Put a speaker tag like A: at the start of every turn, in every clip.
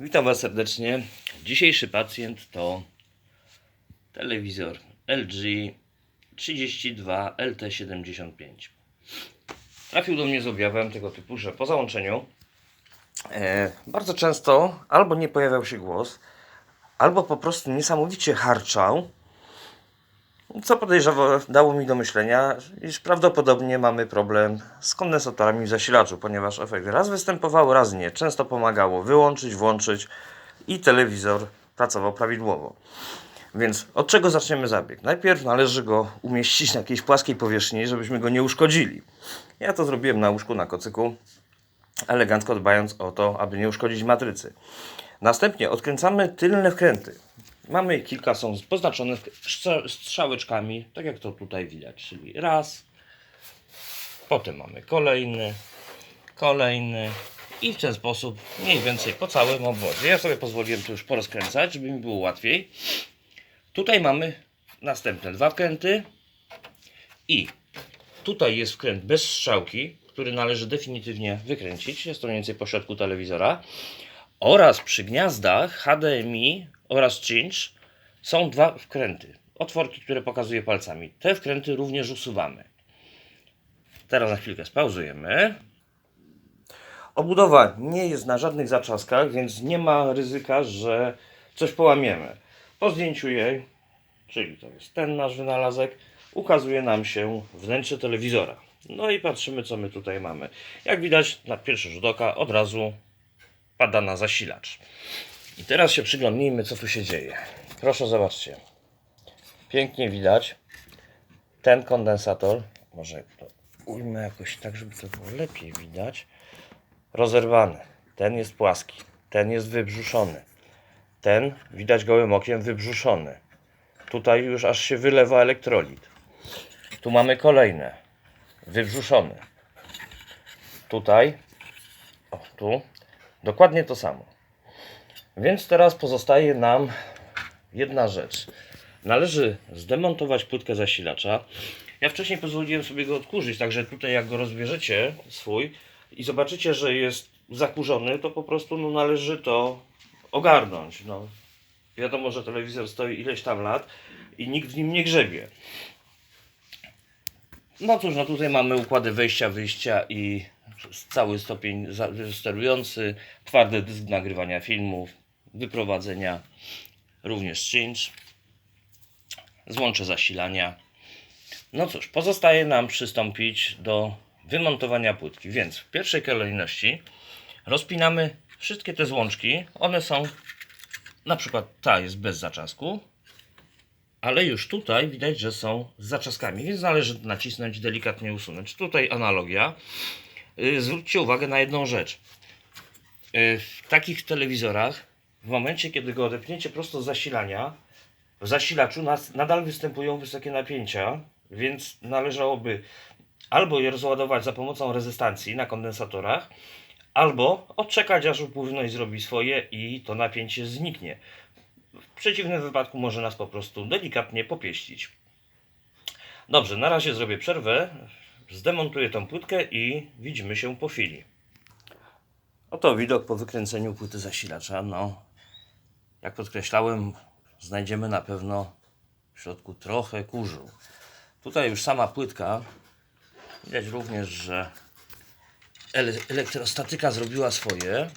A: Witam Was serdecznie. Dzisiejszy pacjent to telewizor LG 32 LT75. Trafił do mnie z objawem tego typu, że po załączeniu e, bardzo często albo nie pojawiał się głos, albo po prostu niesamowicie harczał, co podejrzewam dało mi do myślenia, iż prawdopodobnie mamy problem z kondensatorami w zasilaczu, ponieważ efekty raz występowały, raz nie. Często pomagało wyłączyć, włączyć i telewizor pracował prawidłowo. Więc od czego zaczniemy zabieg? Najpierw należy go umieścić na jakiejś płaskiej powierzchni, żebyśmy go nie uszkodzili. Ja to zrobiłem na łóżku, na kocyku, elegancko dbając o to, aby nie uszkodzić matrycy. Następnie odkręcamy tylne wkręty. Mamy kilka, są poznaczone strza- strzałeczkami, tak jak to tutaj widać, czyli raz, potem mamy kolejny, kolejny i w ten sposób mniej więcej po całym obwodzie. Ja sobie pozwoliłem to już porozkręcać, żeby mi było łatwiej. Tutaj mamy następne dwa wkręty i tutaj jest wkręt bez strzałki, który należy definitywnie wykręcić. Jest to mniej więcej po środku telewizora. Oraz przy gniazdach HDMI oraz cinch są dwa wkręty. Otworki, które pokazuję palcami. Te wkręty również usuwamy. Teraz na chwilkę spauzujemy. Obudowa nie jest na żadnych zaczaskach, więc nie ma ryzyka, że coś połamiemy. Po zdjęciu jej, czyli to jest ten nasz wynalazek, ukazuje nam się wnętrze telewizora. No i patrzymy, co my tutaj mamy. Jak widać, na pierwszy rzut oka od razu pada na zasilacz. I teraz się przyglądnijmy, co tu się dzieje. Proszę zobaczcie. Pięknie widać ten kondensator. Może to ujmę jakoś tak, żeby to było lepiej widać. Rozerwany. Ten jest płaski. Ten jest wybrzuszony. Ten widać gołym okiem wybrzuszony. Tutaj już aż się wylewa elektrolit. Tu mamy kolejne. Wybrzuszony. Tutaj. O, tu. Dokładnie to samo. Więc teraz pozostaje nam jedna rzecz. Należy zdemontować płytkę zasilacza. Ja wcześniej pozwoliłem sobie go odkurzyć, także tutaj jak go rozbierzecie swój i zobaczycie, że jest zakurzony, to po prostu no, należy to ogarnąć. No. Wiadomo, że telewizor stoi ileś tam lat i nikt w nim nie grzebie. No cóż, no tutaj mamy układy wejścia, wyjścia i cały stopień sterujący, twardy dysk nagrywania filmów, wyprowadzenia, również cinch, złącze zasilania. No cóż, pozostaje nam przystąpić do wymontowania płytki, więc w pierwszej kolejności rozpinamy wszystkie te złączki. One są, na przykład ta jest bez zaczasku, ale już tutaj widać, że są z zaczaskami, więc należy nacisnąć, delikatnie usunąć. Tutaj analogia. Y, Zwróćcie uwagę na jedną rzecz. Y, W takich telewizorach, w momencie kiedy go odepniecie prosto z zasilania, w zasilaczu nas, nadal występują wysokie napięcia, więc należałoby albo je rozładować za pomocą rezystancji na kondensatorach, albo odczekać aż upływność zrobi swoje i to napięcie zniknie. W przeciwnym wypadku może nas po prostu delikatnie popieścić. Dobrze, na razie zrobię przerwę, zdemontuję tą płytkę i widzimy się po chwili. Oto widok po wykręceniu płyty zasilacza. No, jak podkreślałem, znajdziemy na pewno w środku trochę kurzu. Tutaj już sama płytka, widać również, że ele- elektrostatyka zrobiła swoje.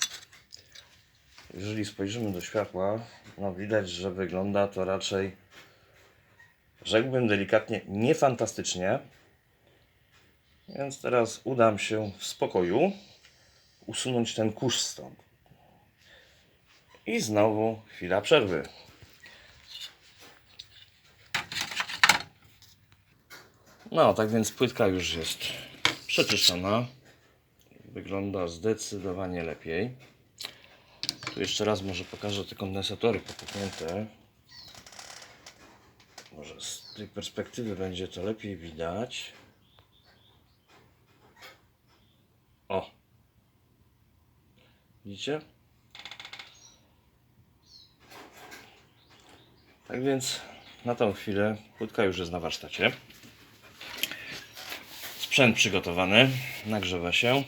A: Jeżeli spojrzymy do światła, no widać, że wygląda to raczej, rzekłbym delikatnie, niefantastycznie. Więc teraz udam się w spokoju usunąć ten kurz stąd. I znowu chwila przerwy. No, tak więc płytka już jest przeczyszczona. Wygląda zdecydowanie lepiej. Tu jeszcze raz może pokażę te kondensatory popuknięte. Może z tej perspektywy będzie to lepiej widać. O! Widzicie? Tak więc na tą chwilę płytka już jest na warsztacie. Sprzęt przygotowany, nagrzewa się.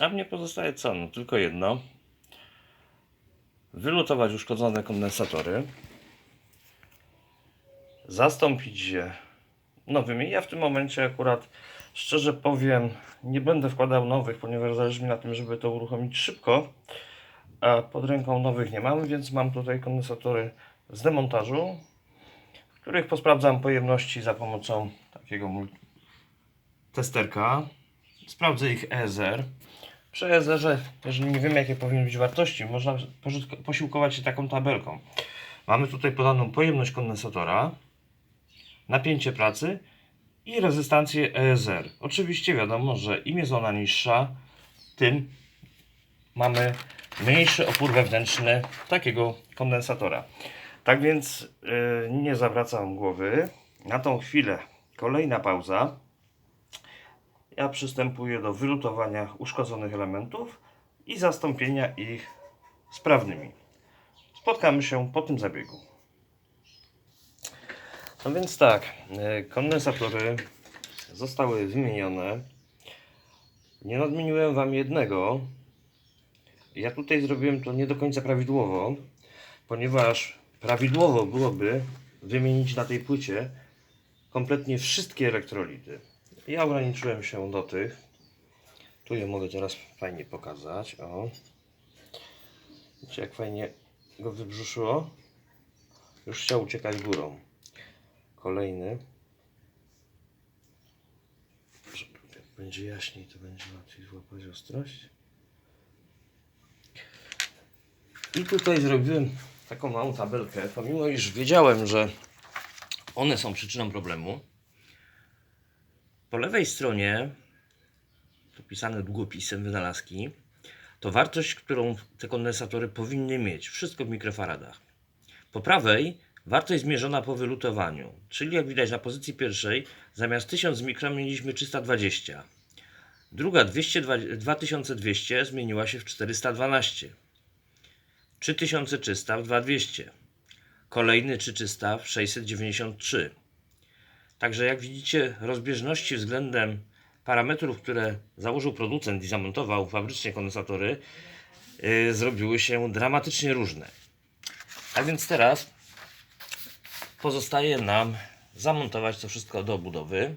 A: A mnie pozostaje co? No tylko jedno. wylutować uszkodzone kondensatory, zastąpić je nowymi. Ja w tym momencie akurat, szczerze powiem, nie będę wkładał nowych, ponieważ zależy mi na tym, żeby to uruchomić szybko. A pod ręką nowych nie mam, więc mam tutaj kondensatory z demontażu, w których posprawdzam pojemności za pomocą takiego testerka. Sprawdzę ich EZR. Przy EZR-ze, jeżeli nie wiemy jakie powinny być wartości, można posiłkować się taką tabelką. Mamy tutaj podaną pojemność kondensatora, napięcie pracy i rezystancję ESR. Oczywiście wiadomo, że im jest ona niższa, tym mamy mniejszy opór wewnętrzny takiego kondensatora. Tak więc yy, nie zawracam głowy. Na tą chwilę kolejna pauza. Ja przystępuję do wylutowania uszkodzonych elementów i zastąpienia ich sprawnymi. Spotkamy się po tym zabiegu. No więc tak, e, kondensatory zostały wymienione. Nie nadmieniłem Wam jednego. Ja tutaj zrobiłem to nie do końca prawidłowo, ponieważ prawidłowo byłoby wymienić na tej płycie kompletnie wszystkie elektrolity. Ja ograniczyłem się do tych. Tu je mogę teraz fajnie pokazać. O. Widzicie jak fajnie go wybrzuszyło? Już chciał uciekać górą. Kolejny. Będzie jaśniej, to będzie łatwiej złapać ostrość. I tutaj zrobiłem taką małą tabelkę, pomimo iż wiedziałem, że one są przyczyną problemu. Po lewej stronie, to pisane długopisem wynalazki, to wartość, którą te kondensatory powinny mieć. Wszystko w mikrofaradach. Po prawej wartość zmierzona po wylutowaniu, czyli jak widać na pozycji pierwszej zamiast 1000 mikron mieliśmy 320. Druga 200, 2200 zmieniła się w 412. 3300 w 2200. Kolejny 300 w 693. Także jak widzicie rozbieżności względem parametrów, które założył producent i zamontował fabrycznie kondensatory yy, zrobiły się dramatycznie różne. A więc teraz pozostaje nam zamontować to wszystko do obudowy.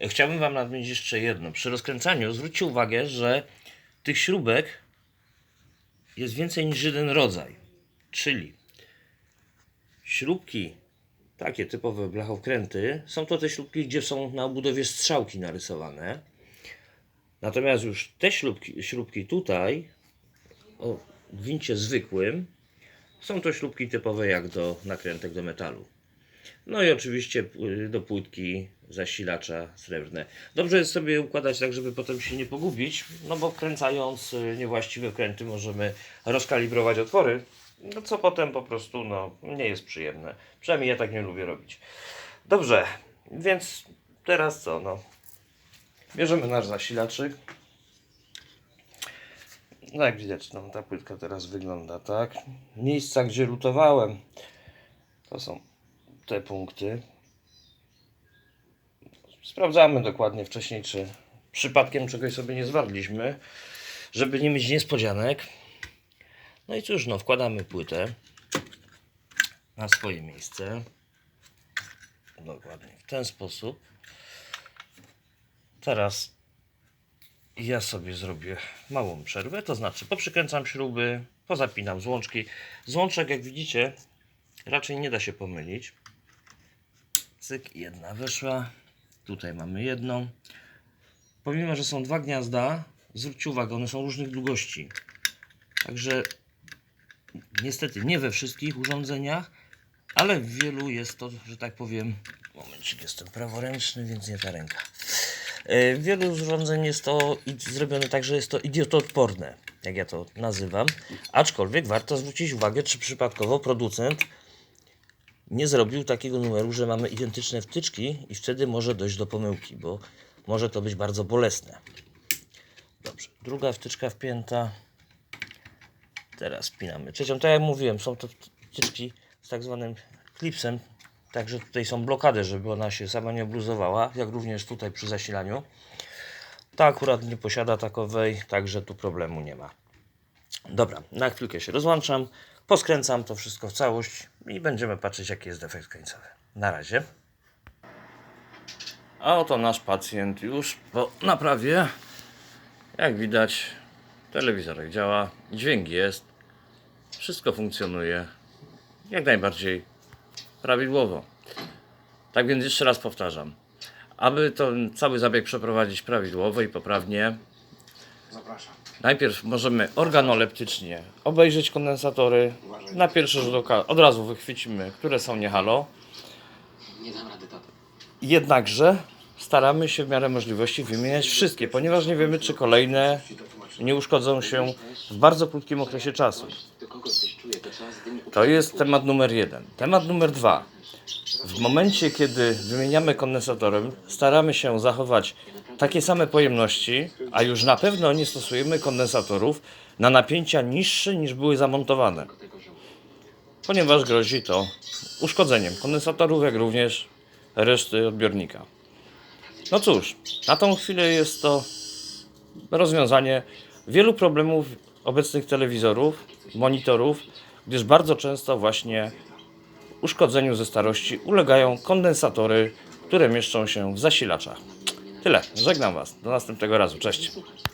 A: E, Chciałbym Wam nadmienić jeszcze jedno. Przy rozkręcaniu zwróćcie uwagę, że tych śrubek jest więcej niż jeden rodzaj. Czyli śrubki, takie typowe blachowkręty, są to te śrubki, gdzie są na obudowie strzałki narysowane. Natomiast już te śrubki, śrubki tutaj, o gwincie zwykłym, są to śrubki typowe jak do nakrętek do metalu. No i oczywiście do płytki zasilacza srebrne. Dobrze jest sobie układać tak, żeby potem się nie pogubić, no bo wkręcając y, niewłaściwe kręty możemy rozkalibrować otwory, no co potem po prostu no, nie jest przyjemne. Przynajmniej ja tak nie lubię robić. Dobrze, więc teraz co? No, bierzemy nasz zasilaczyk. No jak widać, no, ta płytka teraz wygląda tak. Miejsca, gdzie lutowałem, to są te punkty. Sprawdzamy dokładnie wcześniej, czy przypadkiem czegoś sobie nie zwarliśmy, żeby nie mieć niespodzianek. No i cóż, no wkładamy płytę na swoje miejsce. Dokładnie w ten sposób. Teraz ja sobie zrobię małą przerwę, to znaczy poprzykręcam śruby, pozapinam złączki. Złączek, jak widzicie, raczej nie da się pomylić. Cyk, jedna wyszła. Tutaj mamy jedną. Pomimo, że są dwa gniazda, zwróćcie uwagę, one są różnych długości. Także niestety nie we wszystkich urządzeniach, ale w wielu jest to, że tak powiem, momencik, jestem praworęczny, więc nie ta ręka. E, W wielu urządzeń jest to zrobione tak, że jest to idiotoodporne, jak ja to nazywam. Aczkolwiek warto zwrócić uwagę, czy przypadkowo producent nie zrobił takiego numeru, że mamy identyczne wtyczki i wtedy może dojść do pomyłki, bo może to być bardzo bolesne. Dobrze, druga wtyczka wpięta. Teraz wpinamy trzecią. Tak jak mówiłem, są to wtyczki z tak zwanym klipsem, także tutaj są blokady, żeby ona się sama nie obluzowała, jak również tutaj przy zasilaniu. Ta akurat nie posiada takowej, także tu problemu nie ma. Dobra, na chwilkę się rozłączam, poskręcam to wszystko w całość i będziemy patrzeć jaki jest efekt końcowy. Na razie. A oto nasz pacjent już po naprawie. Jak widać, telewizorek działa, dźwięk jest, wszystko funkcjonuje jak najbardziej prawidłowo. Tak więc jeszcze raz powtarzam. Aby ten cały zabieg przeprowadzić prawidłowo i poprawnie,
B: Zapraszam.
A: najpierw możemy organoleptycznie obejrzeć kondensatory. Na pierwszy rzut oka od razu wychwycimy, które są nie halo.
B: Nie dam rady, tato.
A: Jednakże staramy się w miarę możliwości wymieniać wszystkie, ponieważ nie wiemy, czy kolejne nie uszkodzą się w bardzo krótkim okresie czasu.
B: To
A: jest temat numer jeden. Temat numer dwa. W momencie, kiedy wymieniamy kondensatorem, staramy się zachować takie same pojemności, a już na pewno nie stosujemy kondensatorów na napięcia niższe niż były zamontowane, ponieważ grozi to uszkodzeniem kondensatorów, jak również reszty odbiornika. No cóż, na tą chwilę jest to rozwiązanie wielu problemów obecnych telewizorów, monitorów, gdyż bardzo często właśnie uszkodzeniu ze starości ulegają kondensatory, które mieszczą się w zasilaczach. Tyle, żegnam Was. Do następnego razu. Cześć.